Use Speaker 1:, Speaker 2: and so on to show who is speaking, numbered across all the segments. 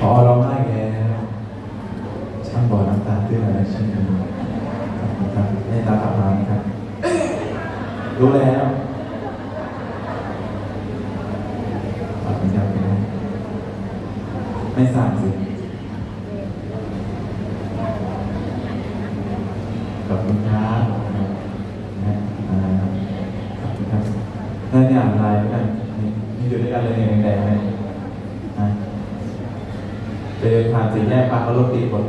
Speaker 1: พอร้องไห้แล้วช่างบอกน้ำตาตื้นอะไรเช่นกันขอบคุณครับให้ตากลับมานครับ รู้แล้วขอบคุณครับคุณแม่ไม่สั่งสิขอบคุณครับขอบคุณครับนะอ่าขอบคุณครับนั่นเนี่ยอะไรกันนี่นี่อยู่ด้วยกันเลยเนี่ยแดงๆเลยนะเจอผ่าน สี่แรกปาเขารถติดหมด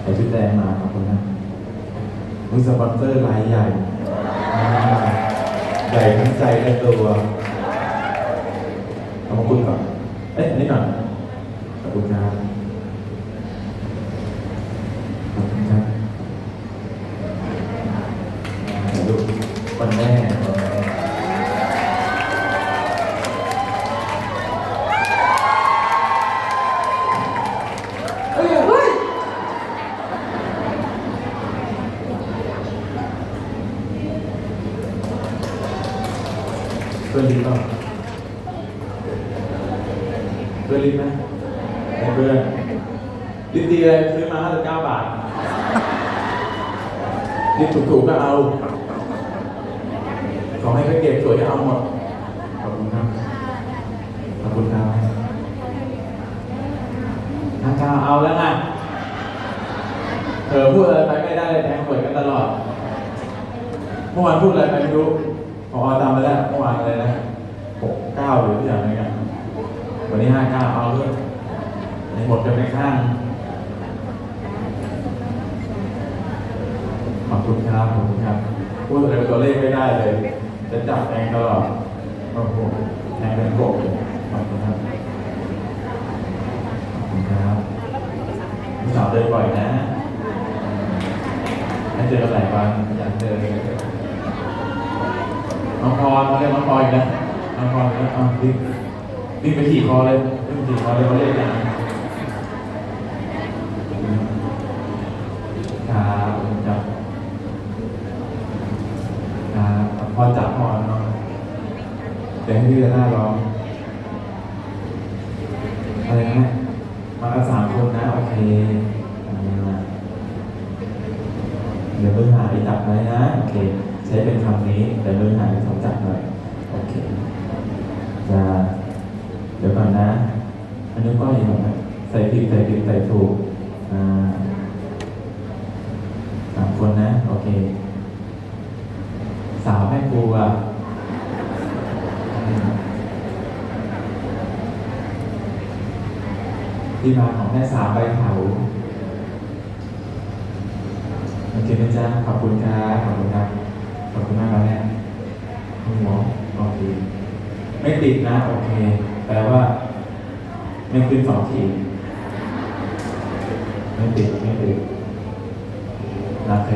Speaker 1: ใส่ชุดแดงมาขอบคุณนะมีสปอนเซอร์รายใหญ่ ใหญ่ทั้งใจและตัวขอบคุณก่อนเอ๊ะอันนี่ก่อนขอบคุณครับ ขอบคุณครับดูวันแม่ เพื่อนรีบเปล่าเพื่อนรีบไหมไม่เพื่อนรีบดีเลยซื้อมา59บเก้าบาทนี่ถูกๆก็เอา ขอให้ไปเก็บสวยก็เอาหมด ขอบคุณครับ ขอบคุณครับนางกาเอาแล้วไงเธอพูดอะไรไปไม่ได้เลยแทงเปิดกันตลอด เมื่อวานพูดอะไรไปไม่รู้ พอตามไปแล้วเมื่อวานอะไรนะหกเก้าหรือที่อย่างไรกันวันนี้ห้าเก้าเอาด้วยในหมดกันไปข้างขอบคุณครับขอบคุณครับพูดอะไรเป็นตัวเลขไม่ได้เลย จะจับแทงตลอดโอ้โหแทงเป็นกบขอบคุณครับขอบคุณครับพี่สาวเดินบ่อยนะให้เจอกันหลายวันอยากเจอ น้องพรเรียกน้องพรอีกนะน้องพรอีกแล้วอ้าวรีบรีบไปขี่คอเลยรีบไปขี่คอเลยเขาเรียกกันครับจับครับพอจับพอเนาะเดี๋ยวให้พี่จะน้าร้องอะไรนะมากันสามคนนะโอเคเดี๋ยวมือหายจับไว้นะโอเค ช้เป็นคำนี้แต่มือหายสองจับหน่อยโอเคจะเดี๋ยวก่อนนะอันนี้ก็ยังไงใส่ผิดใส่ผิดใส่ถูกอ่าสามคนนะโอเค สาวแม่ครัวที่มาของแม่สาวใบเถาโอเคนะจ๊ะขอบคุณครับขอบคุณครับ ขอบคุณมากครับแม่คุณหมอโอเคไม่ติดนะโอเค แปลว่า ไม่ขึ้นสองขีไม่ติดไม่ติดโอเค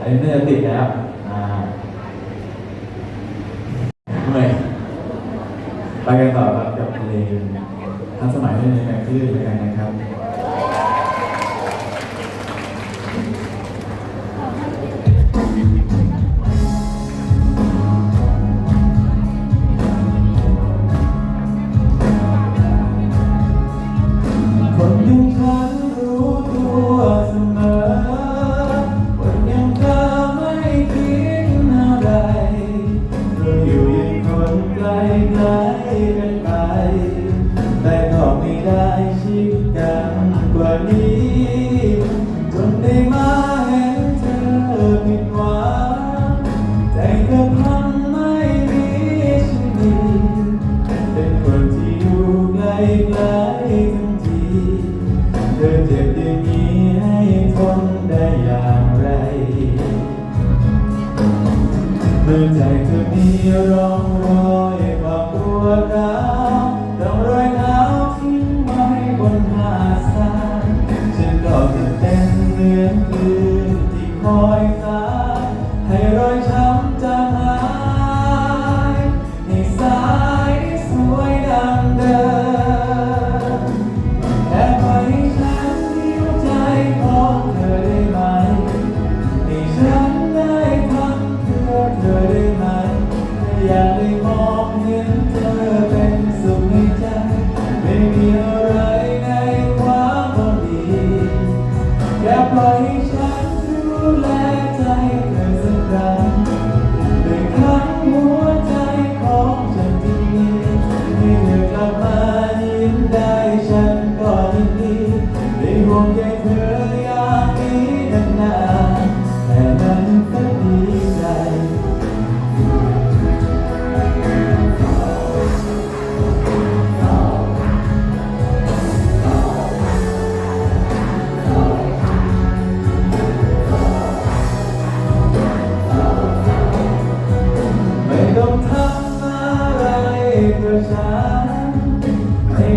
Speaker 1: อันนี้น่าจะติดแล้วอ่าเมื่อยไปกันต่อครับกับเพลงทันสมัยเรื่องนี้กันคลื่นแล้วกันนะครับ ใจเธอพังไม่มีฉันดีเป็นคนที่อยู่ไกลไกลทั้งทีเธอเจ็บอย่างนี้ให้ทนได้อย่างไร เมื่อใจเธอมีร่องรอยความปวดร้าว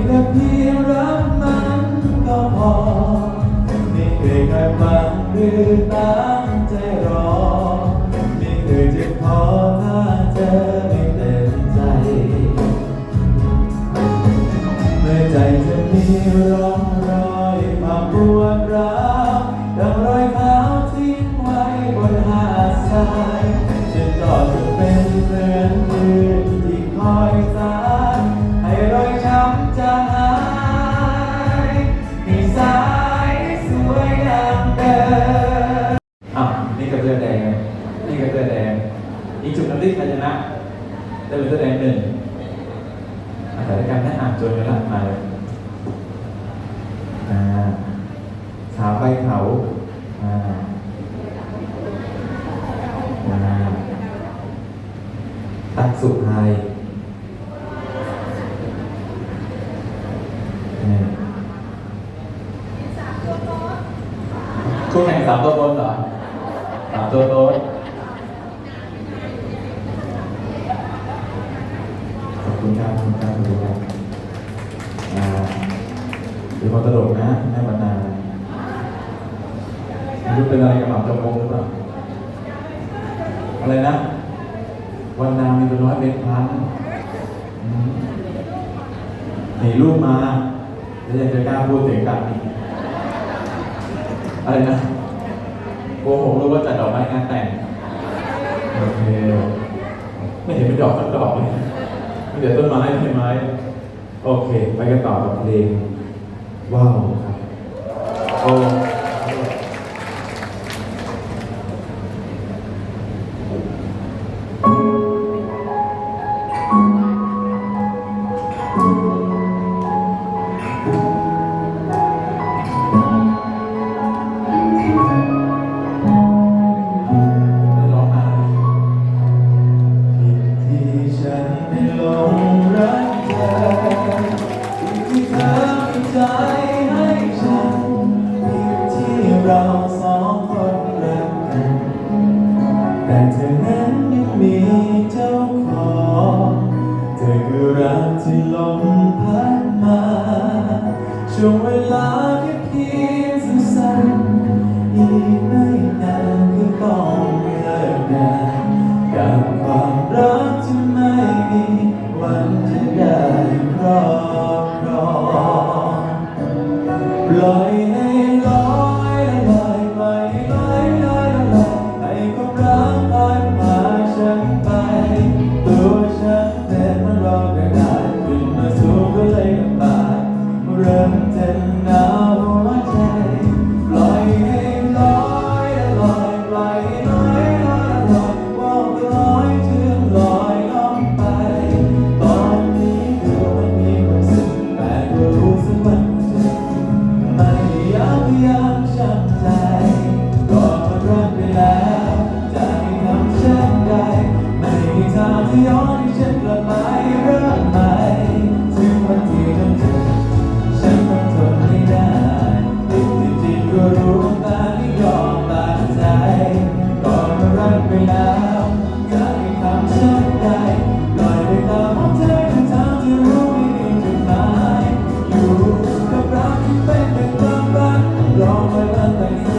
Speaker 1: แค่เพียงรักมันก็พอไม่เคยคาดหวังหรือตั้งใจรอไม่เคยจะพอถ้าเธอไม่เต็มใจ เมื่อใจจะมีร่องรอยความปวดร้าว ที่ใครชนะได้เป็นเสื้อแดงหนึ่งอาศัยการแนะนำจนกระทั่งมาเลยอ่าสาวไปเขาอ่าอ่าตักสุภายนี่คู่แข่งสามตัวตนเหรอสามตัวตน เป็นคนตลกนะแม่บรรณาไม่รู้เป็นอะไรกับหม่ำจงมงหรือเปล่าอะไรนะ วันนามีเป็นร้อยเป็นพันหนีลูกมาแล้วยังจะกล้าพูดถึงกันอีกอะไรนะโกหกรู้ว่าจัดดอกไม้งานแต่งโอเคไม่เห็นเป็นดอกสักดอกเลยมีแต่ต้นไม้ใช่ไหมโอเค ไปกันต่อกับเพลง ว้าวครับโอ้ที่ฉันได้หลงรักเธอ 내